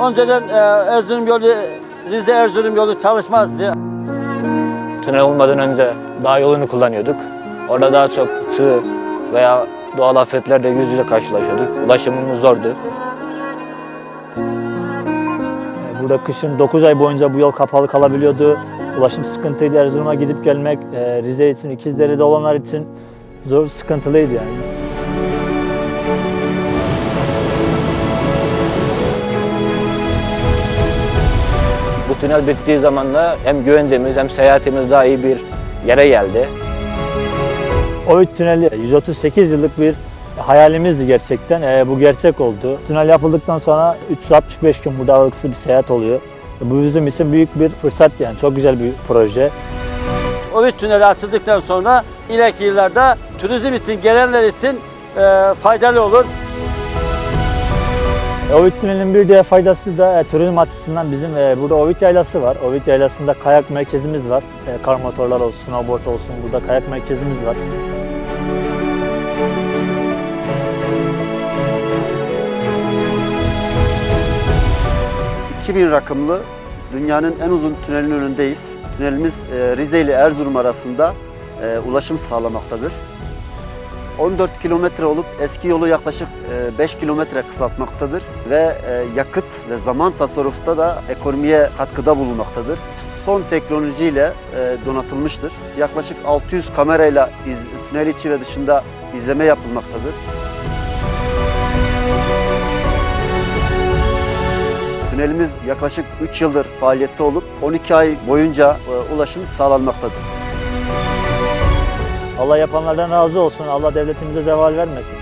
önceden e, Erzurum yolu, Rize Erzurum yolu çalışmazdı. Tünel olmadan önce dağ yolunu kullanıyorduk. Orada daha çok sığ veya doğal afetlerle yüz yüze karşılaşıyorduk. Ulaşımımız zordu. Burada kışın 9 ay boyunca bu yol kapalı kalabiliyordu. Ulaşım sıkıntıydı. Erzurum'a gidip gelmek e, Rize için, İkizdere'de olanlar için zor, sıkıntılıydı yani. Bu tünel bittiği zaman da hem güvencemiz hem seyahatimiz daha iyi bir yere geldi. Oğuz Tüneli 138 yıllık bir hayalimizdi gerçekten. E, bu gerçek oldu. Tünel yapıldıktan sonra 365 gün burada aralıksız bir seyahat oluyor. Bu bizim için büyük bir fırsat yani. Çok güzel bir proje. Ovid Tüneli açıldıktan sonra ileriki yıllarda turizm için gelenler için e, faydalı olur. Ovid Tüneli'nin bir diğer faydası da e, turizm açısından bizim e, burada Ovid Yaylası var. Ovid Yaylası'nda kayak merkezimiz var. E, kar motorlar olsun, snowboard olsun burada kayak merkezimiz var. ...2000 rakımlı dünyanın en uzun tünelinin önündeyiz. Tünelimiz e, Rize ile Erzurum arasında e, ulaşım sağlamaktadır. 14 kilometre olup eski yolu yaklaşık e, 5 kilometre kısaltmaktadır ve e, yakıt ve zaman tasarrufta da ekonomiye katkıda bulunmaktadır. Son teknolojiyle e, donatılmıştır. Yaklaşık 600 kamerayla tünel içi ve dışında izleme yapılmaktadır. Tünelimiz yaklaşık 3 yıldır faaliyette olup 12 ay boyunca e, ulaşım sağlanmaktadır. Allah yapanlardan razı olsun. Allah devletimize zeval vermesin.